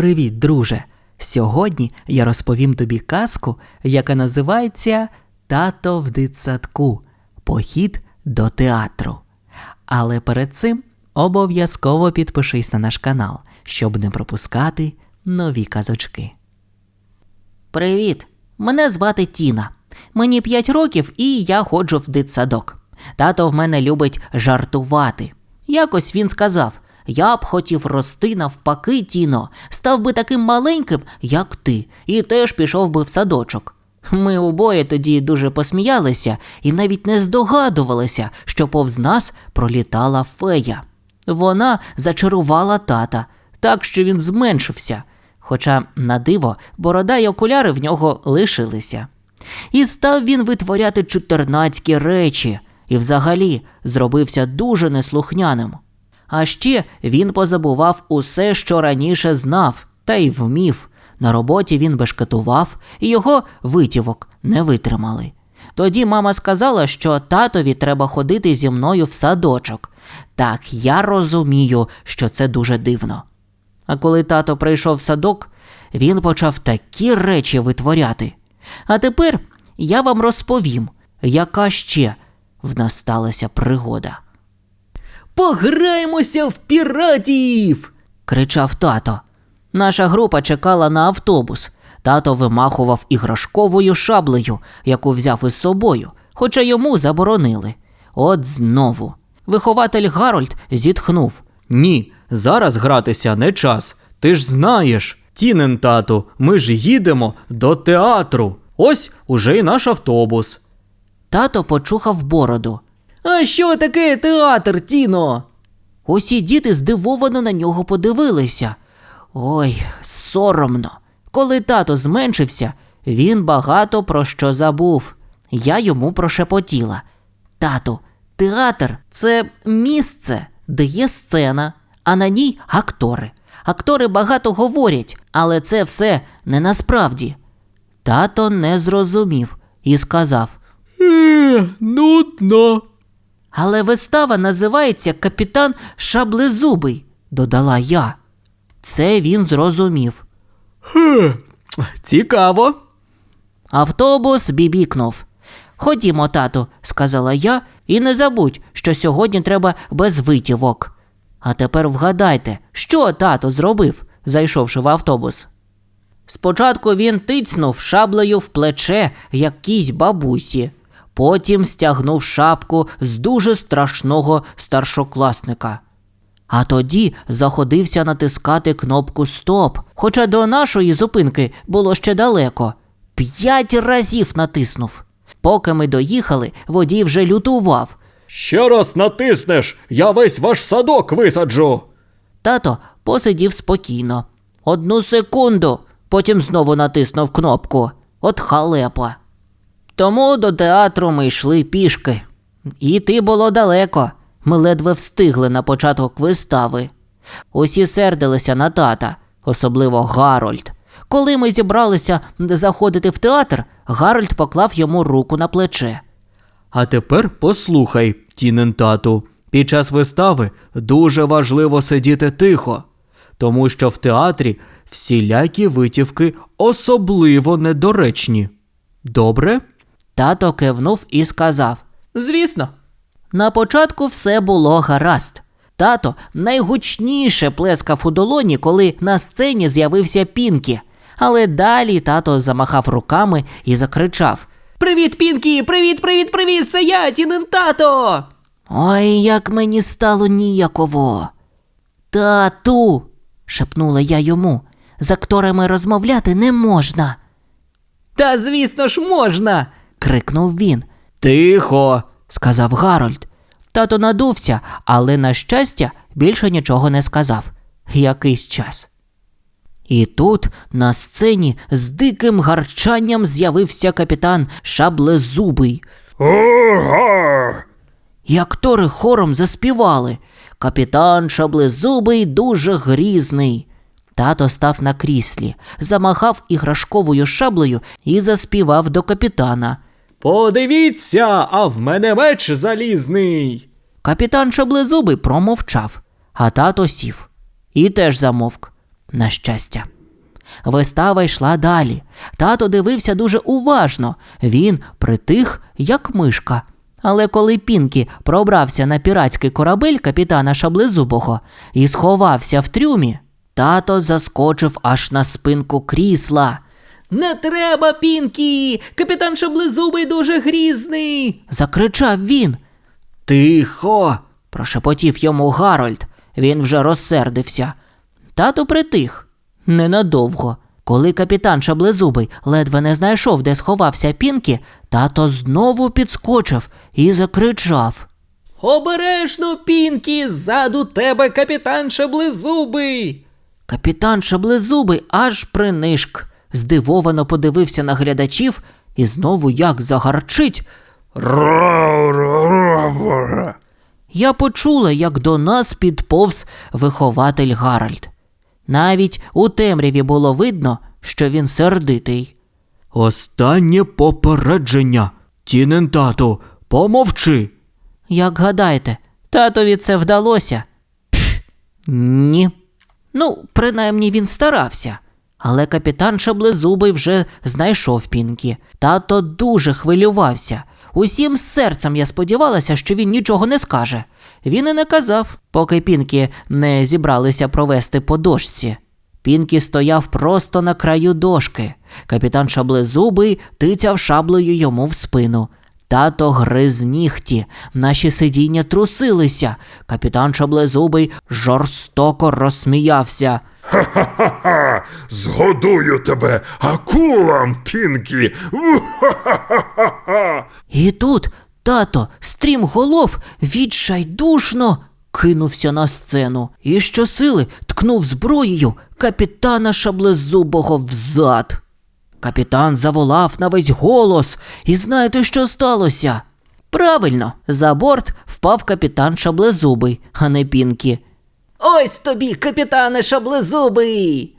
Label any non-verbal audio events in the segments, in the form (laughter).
Привіт, друже! Сьогодні я розповім тобі казку, яка називається Тато в дитсадку. Похід до театру. Але перед цим обов'язково підпишись на наш канал, щоб не пропускати нові казочки. Привіт! Мене звати Тіна. Мені 5 років і я ходжу в дитсадок. Тато в мене любить жартувати. Якось він сказав: Я б хотів рости навпаки, Тіно, став би таким маленьким, як ти, і теж пішов би в садочок. Ми обоє тоді дуже посміялися і навіть не здогадувалися, що повз нас пролітала фея. Вона зачарувала тата, так що він зменшився, хоча, на диво, борода й окуляри в нього лишилися. І став він витворяти чотирнацькі речі, і взагалі зробився дуже неслухняним. А ще він позабував усе, що раніше знав, та й вмів. На роботі він бешкетував, і його витівок не витримали. Тоді мама сказала, що татові треба ходити зі мною в садочок. Так я розумію, що це дуже дивно. А коли тато прийшов в садок, він почав такі речі витворяти. А тепер я вам розповім, яка ще в нас сталася пригода. Пограємося в піратів. кричав тато. Наша група чекала на автобус. Тато вимахував іграшковою шаблею, яку взяв із собою, хоча йому заборонили. От знову. Вихователь Гарольд зітхнув. Ні, зараз гратися не час. Ти ж знаєш. Тінен тату, ми ж їдемо до театру. Ось уже й наш автобус. Тато почухав бороду. А що таке театр, Тіно? Усі діти здивовано на нього подивилися. Ой, соромно. Коли тато зменшився, він багато про що забув. Я йому прошепотіла. Тату, театр це місце, де є сцена, а на ній актори. Актори багато говорять, але це все не насправді. Тато не зрозумів і сказав: Е, нудно. Але вистава називається Капітан Шаблезубий, додала я. Це він зрозумів. Цікаво. Автобус бібікнув. Ходімо, тату, сказала я, і не забудь, що сьогодні треба без витівок. А тепер вгадайте, що тато зробив, зайшовши в автобус. Спочатку він тицнув шаблею в плече якійсь бабусі, потім стягнув шапку з дуже страшного старшокласника. А тоді заходився натискати кнопку Стоп, хоча до нашої зупинки було ще далеко. П'ять разів натиснув. Поки ми доїхали, водій вже лютував. Ще раз натиснеш, я весь ваш садок висаджу. Тато посидів спокійно. Одну секунду, потім знову натиснув кнопку. От халепа. Тому до театру ми йшли пішки. Іти було далеко. Ми ледве встигли на початок вистави. Усі сердилися на тата, особливо Гарольд. Коли ми зібралися заходити в театр, Гарольд поклав йому руку на плече. А тепер послухай, Тінен тату. Під час вистави дуже важливо сидіти тихо, тому що в театрі всілякі витівки особливо недоречні. Добре? Тато кивнув і сказав: Звісно. На початку все було гаразд. Тато найгучніше плескав у долоні, коли на сцені з'явився Пінкі. Але далі тато замахав руками і закричав: Привіт, Пінкі! Привіт, привіт, привіт! Це я, Тінин тато! Ой, як мені стало ніяково. Тату, шепнула я йому, з акторами розмовляти не можна. Та звісно ж можна. Крикнув він. Тихо. сказав Гарольд. Тато надувся, але, на щастя, більше нічого не сказав. Якийсь час. І тут на сцені з диким гарчанням з'явився капітан Шаблезубий. І актори хором заспівали. Капітан Шаблезубий дуже грізний. Тато став на кріслі, замахав іграшковою шаблею і заспівав до капітана. Подивіться, а в мене меч залізний. Капітан Шаблезубий промовчав, а тато сів і теж замовк. на щастя. Вистава йшла далі. Тато дивився дуже уважно. Він притих, як мишка. Але коли Пінкі пробрався на піратський корабель капітана Шаблезубого і сховався в трюмі, тато заскочив аж на спинку крісла. Не треба, Пінкі! Капітан Шаблезубий дуже грізний. закричав він. Тихо. прошепотів йому Гарольд. Він вже розсердився. Тато притих. Ненадовго. Коли капітан Шаблезубий ледве не знайшов, де сховався Пінкі, тато знову підскочив і закричав. Обережно, Пінкі, ззаду тебе капітан Шаблезубий. Капітан Шаблезубий аж принишк. Здивовано подивився на глядачів і знову як загарчить. Я почула, як до нас підповз вихователь Гаральд. Навіть у темряві було видно, що він сердитий. Останнє попередження. Тінен тату, помовчи. Як гадаєте, татові це вдалося? Пф, ні. Ну, принаймні він старався. Але капітан Шаблезубий вже знайшов Пінкі. Тато дуже хвилювався. Усім серцем я сподівалася, що він нічого не скаже. Він і не казав, поки Пінкі не зібралися провести по дошці. Пінкі стояв просто на краю дошки. Капітан Шаблезубий тицяв шаблею йому в спину. Тато гриз нігті, наші сидіння трусилися. Капітан Шаблезубий жорстоко розсміявся. Ха-ха-ха! Згодую тебе акулам, Пінкі! Ха-ха-ха! І тут тато стрімголов відчайдушно кинувся на сцену і щосили ткнув зброєю капітана Шаблезубого взад. Капітан заволав на весь голос, і знаєте, що сталося? Правильно, за борт впав капітан Шаблезубий, а не Пінкі. Ось тобі, капітане Шаблезубий.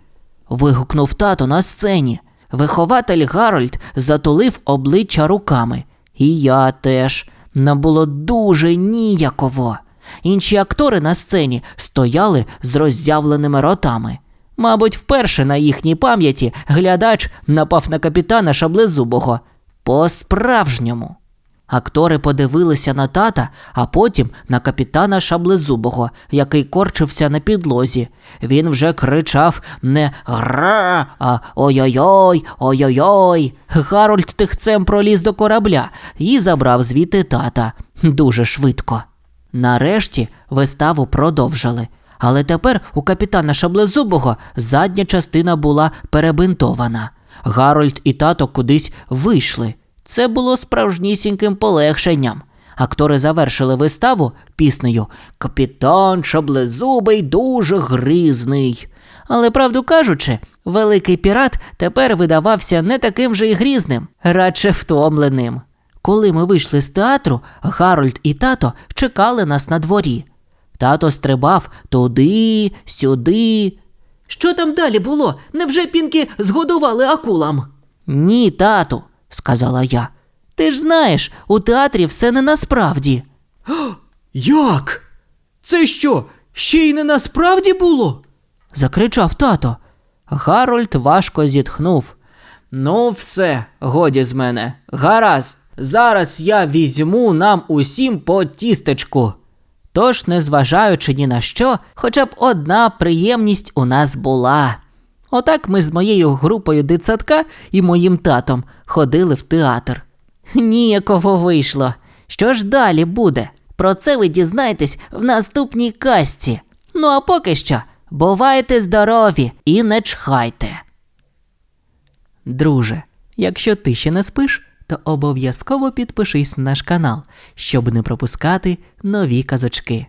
вигукнув тато на сцені. Вихователь Гарольд затулив обличчя руками. І я теж. Нам було дуже ніяково. Інші актори на сцені стояли з роззявленими ротами. Мабуть, вперше на їхній пам'яті глядач напав на капітана Шаблезубого. По-справжньому. Актори подивилися на тата, а потім на капітана Шаблезубого, який корчився на підлозі. Він вже кричав не гра, а ой-ой-ой, ой-ой-ой. Гарольд тихцем проліз до корабля і забрав звідти тата дуже швидко. Нарешті виставу продовжили. Але тепер у капітана Шаблезубого задня частина була перебинтована. Гарольд і тато кудись вийшли. Це було справжнісіньким полегшенням. Актори завершили виставу піснею Капітан Шаблезубий дуже грізний. Але, правду кажучи, великий пірат тепер видавався не таким же і грізним, радше втомленим. Коли ми вийшли з театру, Гарольд і тато чекали нас на дворі. Тато стрибав туди, сюди. Що там далі було? Невже пінки згодували акулам? Ні, тату, сказала я. Ти ж знаєш, у театрі все не насправді. (gasps) Як? Це що, ще й не насправді було? закричав тато. Гарольд важко зітхнув. Ну, все, годі з мене. Гаразд, зараз я візьму нам усім по тістечку. Тож, незважаючи ні на що, хоча б одна приємність у нас була. Отак ми з моєю групою дитсадка і моїм татом ходили в театр. Ніяково вийшло. Що ж далі буде? Про це ви дізнаєтесь в наступній касті. Ну а поки що, бувайте здорові і не чхайте. Друже, якщо ти ще не спиш, то обов'язково підпишись на наш канал, щоб не пропускати нові казочки.